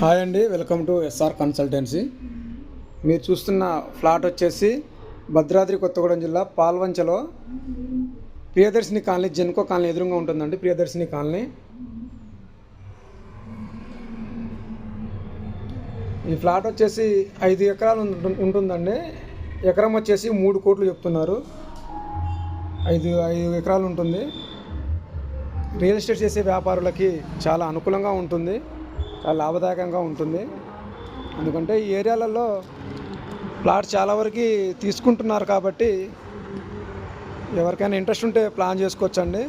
Hi అండి welcome to SR consultancy. మీరు చూస్తున్న ఫ్లాట్ వచ్చేసి భద్రాద్రి కొత్తగూడెం జిల్లా పాల్వంచలో ప్రియదర్శిని కాలనీ జెన్కో కాలనీ ఎదురుగా ఉంటుందండి ప్రియదర్శిని కాలనీ. ఈ ఫ్లాట్ వచ్చేసి ఐదు ఎకరాలు ఉంటుందండి. ఎకరం వచ్చేసి మూడు కోట్లు చెప్తున్నారు. ఐదు ఐదు ఎకరాలు ఉంటుంది. రియల్ ఎస్టేట్ చేసే వ్యాపారులకి చాలా అనుకూలంగా ఉంటుంది. లాభదాయకంగా ఉంటుంది. ఎందుకంటే ఈ ఏరియాలలో ప్లాట్ చాలా వరకు తీసుకుంటున్నారు కాబట్టి ఎవరికైనా ఇంట్రెస్ట్ ఉంటే ప్లాన్ చేసుకోవచ్చండి.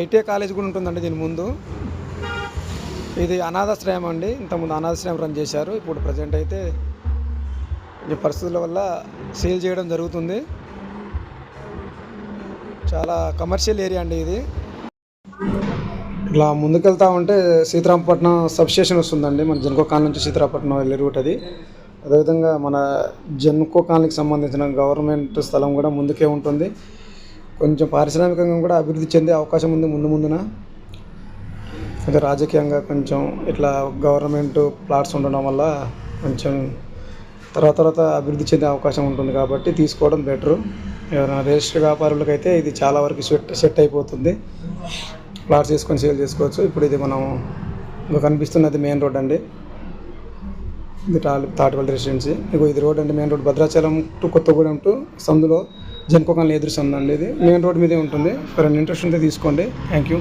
ఐటీఐ కాలేజ్ కూడా ఉంటుందండి దీని ముందు. ఇది అనాథాశ్రయం అండి. ఇంతకుముందు అనాథాశ్రయం రన్ చేశారు. ఇప్పుడు ప్రజెంట్ అయితే ఈ పరిస్థితుల వల్ల సేల్ చేయడం జరుగుతుంది. చాలా కమర్షియల్ ఏరియా అండి ఇది. ఇలా ముందుకెళ్తా ఉంటే సీతారామపట్నం సబ్స్టేషన్ వస్తుందండి. మన జన్కో కాలనీ నుంచి సీతారామపట్నం వెళ్ళే రూట్ అది. అదేవిధంగా మన జన్కో కాలనీకి సంబంధించిన గవర్నమెంట్ స్థలం కూడా ముందుకే ఉంటుంది. కొంచెం పారిశ్రామికంగా కూడా అభివృద్ధి చెందే అవకాశం ఉంది ముందు ముందున. అదే రాజకీయంగా కొంచెం ఇట్లా గవర్నమెంట్ ప్లాట్స్ ఉండడం వల్ల కొంచెం తర్వాత తర్వాత అభివృద్ధి చెందే అవకాశం ఉంటుంది కాబట్టి తీసుకోవడం బెటరు. ఎవరైనా రిజిస్టర్ వ్యాపారులకైతే ఇది చాలా వరకు సెట్ సెట్ అయిపోతుంది. ప్లాట్స్ తీసుకొని సేల్ చేసుకోవచ్చు. ఇప్పుడు ఇది మనం ఇంకా కనిపిస్తున్నది మెయిన్ రోడ్ అండి. ఇది టాల్ తాటిపల్లి రెసిడెన్సీ. ఇగో ఇది రోడ్ అండి main road. Bhadrachalam to Kothagudem to సందులో జన్కోకాలని ఎదురు సందు అండి ఇది. మెయిన్ రోడ్ మీదే ఉంటుంది. ఎవరైనా ఇంట్రెస్ట్ ఉంటే తీసుకోండి. Thank you.